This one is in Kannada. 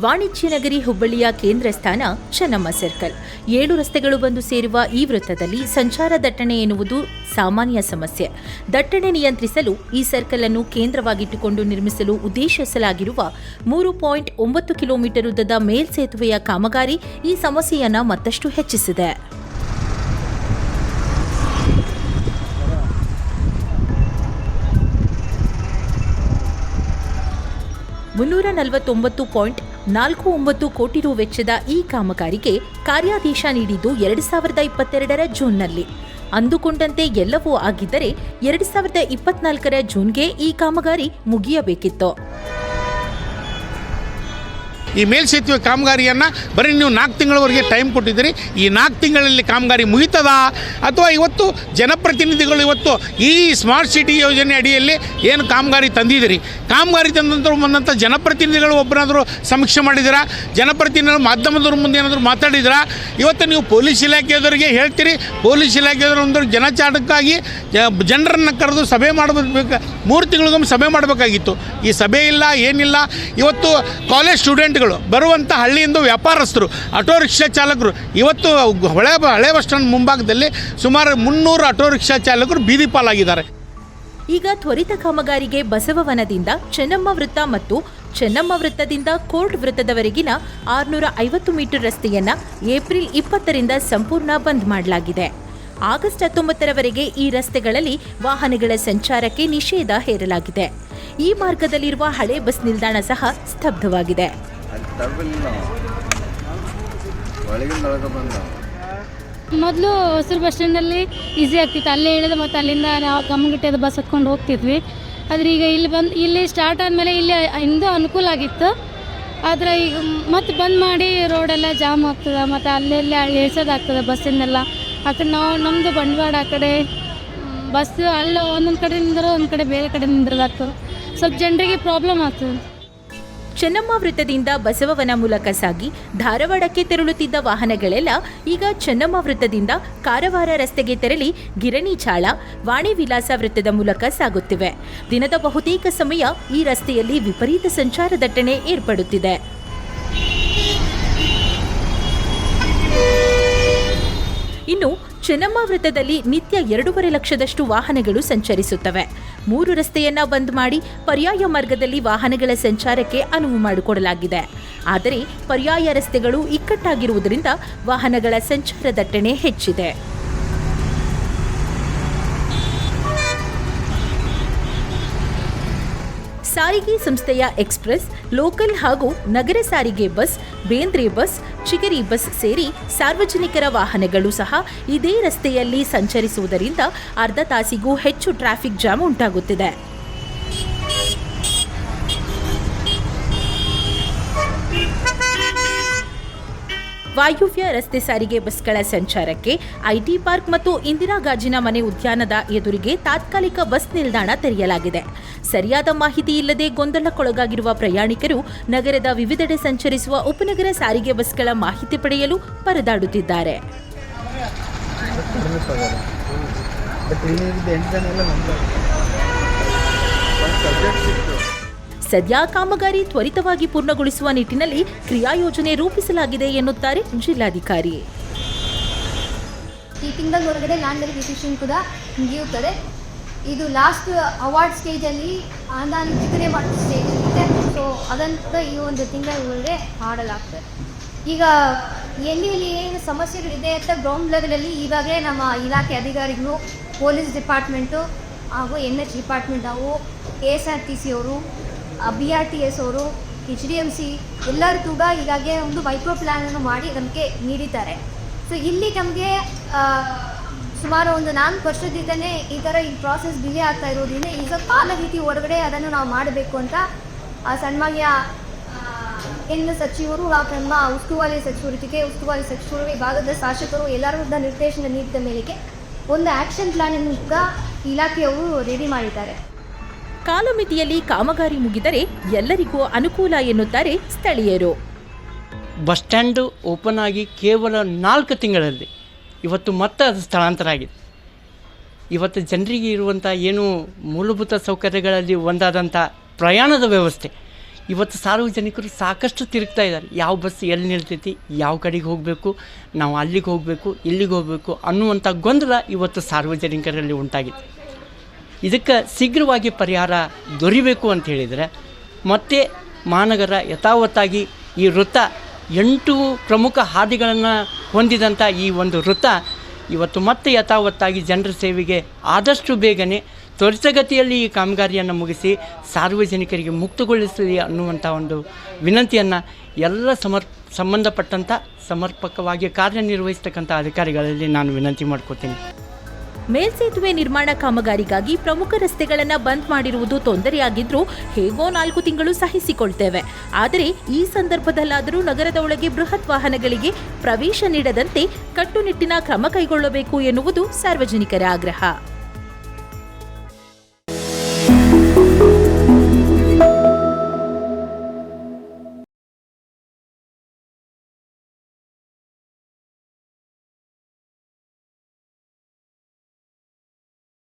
ವಾಣಿಜ್ಯ ನಗರಿ ಹುಬ್ಬಳ್ಳಿಯ ಕೇಂದ್ರ ಸ್ಥಾನ ಚೆನ್ನಮ್ಮ ಸರ್ಕಲ್. ಏಳು ರಸ್ತೆಗಳು ಬಂದು ಸೇರುವ ಈ ವೃತ್ತದಲ್ಲಿ ಸಂಚಾರ ದಟ್ಟಣೆ ಎನ್ನುವುದು ಸಾಮಾನ್ಯ ಸಮಸ್ಯೆ. ದಟ್ಟಣೆ ನಿಯಂತ್ರಿಸಲು ಈ ಸರ್ಕಲ್ ಅನ್ನು ಕೇಂದ್ರವಾಗಿಟ್ಟುಕೊಂಡು ನಿರ್ಮಿಸಲು ಉದ್ದೇಶಿಸಲಾಗಿರುವ ಮೂರು ಪಾಯಿಂಟ್ ಒಂಬತ್ತು ಕಿಲೋಮೀಟರ್ ಉದ್ದದ ಮೇಲ್ಸೇತುವೆಯ ಕಾಮಗಾರಿ ಈ ಸಮಸ್ಯೆಯನ್ನು ಮತ್ತಷ್ಟು ಹೆಚ್ಚಿಸಿದೆ. ಮುನ್ನೂರ ನಲವತ್ತೊಂಬತ್ತು ಪಾಯಿಂಟ್ ನಾಲ್ಕು ಒಂಬತ್ತು ಕೋಟಿ ರು ವೆಚ್ಚದ ಈ ಕಾಮಗಾರಿಗೆ ಕಾರ್ಯಾದೇಶ ನೀಡಿದ್ದು ಎರಡು ಸಾವಿರದ ಇಪ್ಪತ್ತೆರಡರ ಜೂನ್ನಲ್ಲಿ. ಅಂದುಕೊಂಡಂತೆ ಎಲ್ಲವೂ ಆಗಿದ್ದರೆ ಎರಡು ಸಾವಿರದ ಇಪ್ಪತ್ನಾಲ್ಕರ ಜೂನ್ಗೆ ಈ ಕಾಮಗಾರಿ ಮುಗಿಯಬೇಕಿತ್ತು. ಈ ಮೇಲ್ಸೇತುವೆ ಕಾಮಗಾರಿಯನ್ನು ಬರೀ ನೀವು ನಾಲ್ಕು ತಿಂಗಳವರೆಗೆ ಟೈಮ್ ಕೊಟ್ಟಿದ್ದೀರಿ. ಈ ನಾಲ್ಕು ತಿಂಗಳಲ್ಲಿ ಕಾಮಗಾರಿ ಮುಗಿತದ? ಅಥವಾ ಇವತ್ತು ಜನಪ್ರತಿನಿಧಿಗಳು ಇವತ್ತು ಈ ಸ್ಮಾರ್ಟ್ ಸಿಟಿ ಯೋಜನೆ ಅಡಿಯಲ್ಲಿ ಏನು ಕಾಮಗಾರಿ ತಂದಿದ್ದೀರಿ? ಕಾಮಗಾರಿ ತಂದಂತರ ಬಂದಂಥ ಜನಪ್ರತಿನಿಧಿಗಳು ಒಬ್ಬರಾದರೂ ಸಮೀಕ್ಷೆ ಮಾಡಿದಿರಾ ಜನಪ್ರತಿನಿಧಿಗಳು ಮಾಧ್ಯಮದವ್ರ ಮುಂದೆ ಏನಾದರೂ ಮಾತಾಡಿದಿರಾ ಇವತ್ತು ನೀವು ಪೊಲೀಸ್ ಇಲಾಖೆಯವರಿಗೆ ಹೇಳ್ತೀರಿ. ಪೊಲೀಸ್ ಇಲಾಖೆಯವರು ಜನಚಾಟಕ್ಕಾಗಿ ಜನರನ್ನು ಕರೆದು ಸಭೆ ಮಾಡಬೇಕು, ಮೂರು ತಿಂಗಳಿಗೊಮ್ಮೆ ಸಭೆ ಮಾಡಬೇಕಾಗಿತ್ತು. ಈ ಸಭೆ ಇಲ್ಲ, ಏನಿಲ್ಲ. ಇವತ್ತು ಕಾಲೇಜ್ ಸ್ಟೂಡೆಂಟ್ಗಳು ಬರುವಂಥ ಹಳ್ಳಿಯಿಂದ ವ್ಯಾಪಾರಸ್ಥರು, ಆಟೋ ರಿಕ್ಷಾ ಚಾಲಕರು, ಇವತ್ತು ಹೊಳೆ ಹಳೆ ಬಸ್ ಸ್ಟ್ಯಾಂಡ್ ಮುಂಭಾಗದಲ್ಲಿ ಸುಮಾರು ಮುನ್ನೂರು ಆಟೋ ರಿಕ್ಷಾ ಚಾಲಕರು ಬೀದಿ ಪಾಲಾಗಿದ್ದಾರೆ. ಈಗ ತ್ವರಿತ ಕಾಮಗಾರಿಗೆ ಬಸವವನದಿಂದ ಚೆನ್ನಮ್ಮ ವೃತ್ತ ಮತ್ತು ಚೆನ್ನಮ್ಮ ವೃತ್ತದಿಂದ ಕೋರ್ಟ್ ವೃತ್ತದವರೆಗಿನ ಆರುನೂರ ಐವತ್ತು ಮೀಟರ್ ರಸ್ತೆಯನ್ನ ಏಪ್ರಿಲ್ ಇಪ್ಪತ್ತರಿಂದ ಸಂಪೂರ್ಣ ಬಂದ್ ಮಾಡಲಾಗಿದೆ. ಆಗಸ್ಟ್ ಹತ್ತೊಂಬತ್ತರವರೆಗೆ ಈ ರಸ್ತೆಗಳಲ್ಲಿ ವಾಹನಗಳ ಸಂಚಾರಕ್ಕೆ ನಿಷೇಧ ಹೇರಲಾಗಿದೆ. ಈ ಮಾರ್ಗದಲ್ಲಿರುವ ಹಳೆ ಬಸ್ ನಿಲ್ದಾಣ ಸಹ ಸ್ತಬ್ಧವಾಗಿದೆ. ಮೊದಲು ಹೊಸರು ಬಸ್ ಸ್ಟ್ಯಾಂಡಲ್ಲಿ ಈಸಿ ಆಗ್ತಿತ್ತು. ಅಲ್ಲೇ ಇಳಿದು ಮತ್ತು ಅಲ್ಲಿಂದ ನಾವು ಗಮಗಟ್ಟೆದ ಬಸ್ ಹತ್ಕೊಂಡು ಹೋಗ್ತಿದ್ವಿ. ಆದರೆ ಈಗ ಇಲ್ಲಿ ಬಂದು, ಇಲ್ಲಿ ಸ್ಟಾರ್ಟ್ ಆದಮೇಲೆ ಇಲ್ಲಿ ಇಂದ ಅನುಕೂಲ ಆಗಿತ್ತು. ಆದರೆ ಈಗ ಮತ್ತೆ ಬಂದ್ ಮಾಡಿ ರೋಡೆಲ್ಲ ಜಾಮ್ ಆಗ್ತದೆ, ಮತ್ತು ಅಲ್ಲೆಲ್ಲ ಇಳಿಸೋದಾಗ್ತದೆ ಬಸ್ಸಿಂದೆಲ್ಲ. ಆ ಕಡೆ ನಾವು ನಮ್ಮದು ಬಂಡವಾಳ ಆ ಕಡೆ ಬಸ್ ಅಲ್ಲ ಒಂದೊಂದು ಕಡೆ ನಿಂದ್ರೆ ಒಂದು ಕಡೆ ಬೇರೆ ಕಡೆ ನಿಂದ್ರದಾಗ್ತದೆ ಸ್ವಲ್ಪ ಜನರಿಗೆ ಪ್ರಾಬ್ಲಮ್ ಆಗ್ತದೆ. ಚೆನ್ನಮ್ಮ ವೃತ್ತದಿಂದ ಬಸವವನ ಮೂಲಕ ಸಾಗಿ ಧಾರವಾಡಕ್ಕೆ ತೆರಳುತ್ತಿದ್ದ ವಾಹನಗಳೆಲ್ಲ ಈಗ ಚೆನ್ನಮ್ಮ ವೃತ್ತದಿಂದ ಕಾರವಾರ ರಸ್ತೆಗೆ ತೆರಳಿ ಗಿರಣಿ ಚಾಳ, ವಾಣಿ ವಿಲಾಸ ವೃತ್ತದ ಮೂಲಕ ಸಾಗುತ್ತಿವೆ. ದಿನದ ಬಹುತೇಕ ಸಮಯ ಈ ರಸ್ತೆಯಲ್ಲಿ ವಿಪರೀತ ಸಂಚಾರ ದಟ್ಟಣೆ ಏರ್ಪಡುತ್ತಿದೆ. ಇನ್ನು ಚೆನ್ನಮ್ಮ ವೃತ್ತದಲ್ಲಿ ನಿತ್ಯ ಎರಡೂವರೆ ಲಕ್ಷದಷ್ಟು ವಾಹನಗಳು ಸಂಚರಿಸುತ್ತವೆ. ಮೂರು ರಸ್ತೆಯನ್ನ ಬಂದ್ ಮಾಡಿ ಪರ್ಯಾಯ ಮಾರ್ಗದಲ್ಲಿ ವಾಹನಗಳ ಸಂಚಾರಕ್ಕೆ ಅನುವು ಮಾಡಿಕೊಡಲಾಗಿದೆ. ಆದರೆ ಪರ್ಯಾಯ ರಸ್ತೆಗಳು ಇಕ್ಕಟ್ಟಾಗಿರುವುದರಿಂದ ವಾಹನಗಳ ಸಂಚಾರ ದಟ್ಟಣೆ ಹೆಚ್ಚಿದೆ. ಸಾರಿಗೆ ಸಂಸ್ಥೆಯ ಎಕ್ಸ್ಪ್ರೆಸ್, ಲೋಕಲ್ ಹಾಗೂ ನಗರ ಸಾರಿಗೆ bus, Bendre bus, Chigari bus ಸೇರಿ ಸಾರ್ವಜನಿಕರ ವಾಹನಗಳು ಸಹ ಇದೇ ರಸ್ತೆಯಲ್ಲಿ ಸಂಚರಿಸುವುದರಿಂದ ಅರ್ಧ ತಾಸಿಗೂ ಹೆಚ್ಚು ಟ್ರಾಫಿಕ್ ಜಾಮ್ ಉಂಟಾಗುತ್ತಿದೆ. ವಾಯುವ್ಯ ರಸ್ತೆ ಸಾರಿಗೆ ಬಸ್ಗಳ ಸಂಚಾರಕ್ಕೆ ಐಟಿ ಪಾರ್ಕ್ ಮತ್ತು ಇಂದಿರಾ ಗಾಜಿನ ಮನೆ ಉದ್ಯಾನದ ಎದುರಿಗೆ ತಾತ್ಕಾಲಿಕ ಬಸ್ ನಿಲ್ದಾಣ ತೆರೆಯಲಾಗಿದೆ. ಸರಿಯಾದ ಮಾಹಿತಿ ಇಲ್ಲದೆ ಗೊಂದಲಕ್ಕೊಳಗಾಗಿರುವ ಪ್ರಯಾಣಿಕರು ನಗರದ ವಿವಿಧೆಡೆ ಸಂಚರಿಸುವ ಉಪನಗರ ಸಾರಿಗೆ ಬಸ್ಗಳ ಮಾಹಿತಿ ಪಡೆಯಲು ಪರದಾಡುತ್ತಿದ್ದಾರೆ. ಸಬ್ಜೆಕ್ಟ್ ಸಿಕ್ತು ಸದ್ಯ ಕಾಮಗಾರಿ ತ್ವರಿತವಾಗಿ ಪೂರ್ಣಗೊಳಿಸುವ ನಿಟ್ಟಿನಲ್ಲಿ ಕ್ರಿಯಾಯೋಜನೆ ರೂಪಿಸಲಾಗಿದೆ ಎನ್ನುತ್ತಾರೆ ಜಿಲ್ಲಾಧಿಕಾರಿ. ಈ ತಿಂಗಳ ಹೊರಗಡೆ ಲ್ಯಾಂಡ್ ರಿಜಿಸ್ಟ್ರೇಷನ್ ಕೂಡ ಮುಗಿಯುತ್ತದೆ. ಇದು ಲಾಸ್ಟ್ ಅವಾರ್ಡ್ ಸ್ಟೇಜಲ್ಲಿ ಅನುದಾನ ಚಿಕ್ಕನೆ ಮಾಡೋ ಸ್ಟೇಜ್ ಇರುತ್ತೆ. ಸೊ ಅದಂತ ಈ ಒಂದು ತಿಂಗಳ ಒಳಗೆ ಮಾಡಲಾಗ್ತದೆ. ಈಗ ಎಲ್ಲಿ ಎಲ್ಲಿ ಏನು ಸಮಸ್ಯೆಗಳಿದೆ ಅಂತ ಗ್ರೌಂಡ್ ಲೆವೆಲಲ್ಲಿ ಈಗಾಗಲೇ ನಮ್ಮ ಇಲಾಖೆ ಅಧಿಕಾರಿಗಳು ಪೊಲೀಸ್ ಡಿಪಾರ್ಟ್ಮೆಂಟು ಹಾಗೂ ಎನ್ ಎಚ್ ಡಿಪಾರ್ಟ್ಮೆಂಟ್ ಅವು K S R T C ಅವರು ಬಿ ಆರ್ ಟಿ ಎಸ್ ಅವರು ಎಚ್ ಡಿ ಎಂ ಸಿ ಎಲ್ಲರೂ ಕೂಡ ಈಗಾಗಲೇ ಒಂದು ಮೈಕ್ರೋ ಪ್ಲ್ಯಾನನ್ನು ಮಾಡಿ ನಮಗೆ ನೀಡಿದ್ದಾರೆ. ಸೊ ಇಲ್ಲಿ ನಮಗೆ ಸುಮಾರು ಒಂದು ನಾಲ್ಕು ವರ್ಷದಿಂದನೇ ಈ ಥರ ಈ ಪ್ರಾಸೆಸ್ ಡಿಲೇ ಆಗ್ತಾ ಇರೋದ್ರಿಂದ ಈಗ ಕಾಲಮಿತಿ ಹೊರಗಡೆ ಅದನ್ನು ನಾವು ಮಾಡಬೇಕು ಅಂತ ಆ ಸನ್ಮಾನ್ಯ ಆ, ಕೇಂದ್ರ ಸಚಿವರು ಹಾಗೂ ನಮ್ಮ ಉಸ್ತುವಾರಿ ಸಚಿವರಿಗೆ ಉಸ್ತುವಾರಿ ಸಚಿವರು ವಿಭಾಗದ ಶಾಸಕರು ಎಲ್ಲರೂ ಕೂಡ ನಿರ್ದೇಶನ ನೀಡಿದ ಮೇರೆಗೆ ಒಂದು ಆ್ಯಕ್ಷನ್ ಪ್ಲ್ಯಾನನ್ನು ಕೂಡ ಇಲಾಖೆಯವರು ರೆಡಿ ಮಾಡಿದ್ದಾರೆ. ಕಾಲಮಿತಿಯಲ್ಲಿ ಕಾಮಗಾರಿ ಮುಗಿದರೆ ಎಲ್ಲರಿಗೂ ಅನುಕೂಲ ಎನ್ನುತ್ತಾರೆ ಸ್ಥಳೀಯರು. ಬಸ್ ಸ್ಟ್ಯಾಂಡು ಓಪನ್ ಆಗಿ ಕೇವಲ ನಾಲ್ಕು ತಿಂಗಳಲ್ಲಿ ಇವತ್ತು ಮತ್ತೆ ಅದು ಸ್ಥಳಾಂತರ ಆಗಿದೆ. ಇವತ್ತು ಜನರಿಗೆ ಇರುವಂಥ ಏನು ಮೂಲಭೂತ ಸೌಕರ್ಯಗಳಲ್ಲಿ ಒಂದಾದಂಥ ಪ್ರಯಾಣದ ವ್ಯವಸ್ಥೆ. ಇವತ್ತು ಸಾರ್ವಜನಿಕರು ಸಾಕಷ್ಟು ತಿರುಗ್ತಾ ಇದ್ದಾರೆ. ಯಾವ ಬಸ್ ಎಲ್ಲಿ ನಿಲ್ತೈತಿ, ಯಾವ ಕಡೆಗೆ ಹೋಗಬೇಕು, ನಾವು ಅಲ್ಲಿಗೆ ಹೋಗಬೇಕು, ಇಲ್ಲಿಗೆ ಹೋಗಬೇಕು ಅನ್ನುವಂಥ ಗೊಂದಲ ಇವತ್ತು ಸಾರ್ವಜನಿಕರಲ್ಲಿ ಉಂಟಾಗಿದೆ. ಇದಕ್ಕೆ ಶೀಘ್ರವಾಗಿ ಪರಿಹಾರ ದೊರಿಬೇಕು ಅಂತ ಹೇಳಿದರೆ, ಮತ್ತೆ ಮಹಾನಗರ ಯಥಾವತ್ತಾಗಿ ಈ ವೃತ್ತ ಎಂಟು ಪ್ರಮುಖ ಹಾದಿಗಳನ್ನು ಹೊಂದಿದಂಥ ಈ ಒಂದು ವೃತ್ತ ಇವತ್ತು ಮತ್ತೆ ಯಥಾವತ್ತಾಗಿ ಜನರ ಸೇವೆಗೆ ಆದಷ್ಟು ಬೇಗನೆ ತ್ವರಿತಗತಿಯಲ್ಲಿ ಈ ಕಾಮಗಾರಿಯನ್ನು ಮುಗಿಸಿ ಸಾರ್ವಜನಿಕರಿಗೆ ಮುಕ್ತಗೊಳಿಸಲಿ ಅನ್ನುವಂಥ ಒಂದು ವಿನಂತಿಯನ್ನು ಎಲ್ಲ ಸಮರ್ ಸಂಬಂಧಪಟ್ಟಂಥ ಸಮರ್ಪಕವಾಗಿ ಕಾರ್ಯನಿರ್ವಹಿಸ್ತಕ್ಕಂಥ ಅಧಿಕಾರಿಗಳಲ್ಲಿ ನಾನು ವಿನಂತಿ ಮಾಡ್ಕೋತೀನಿ. ಮೇಲ್ಸೇತುವೆ ನಿರ್ಮಾಣ ಕಾಮಗಾರಿಗಾಗಿ ಪ್ರಮುಖ ರಸ್ತೆಗಳನ್ನು ಬಂದ್ ಮಾಡಿರುವುದು ತೊಂದರೆಯಾಗಿದ್ರೂ ಹೇಗೋ ನಾಲ್ಕು ತಿಂಗಳು ಸಹಿಸಿಕೊಳ್ತೇವೆ. ಆದರೆ ಈ ಸಂದರ್ಭದಲ್ಲಾದರೂ ನಗರದ ಒಳಗೆ ಬೃಹತ್ ವಾಹನಗಳಿಗೆ ಪ್ರವೇಶ ನೀಡದಂತೆ ಕಟ್ಟುನಿಟ್ಟಿನ ಕ್ರಮ ಕೈಗೊಳ್ಳಬೇಕು ಎನ್ನುವುದು ಸಾರ್ವಜನಿಕರ ಆಗ್ರಹ.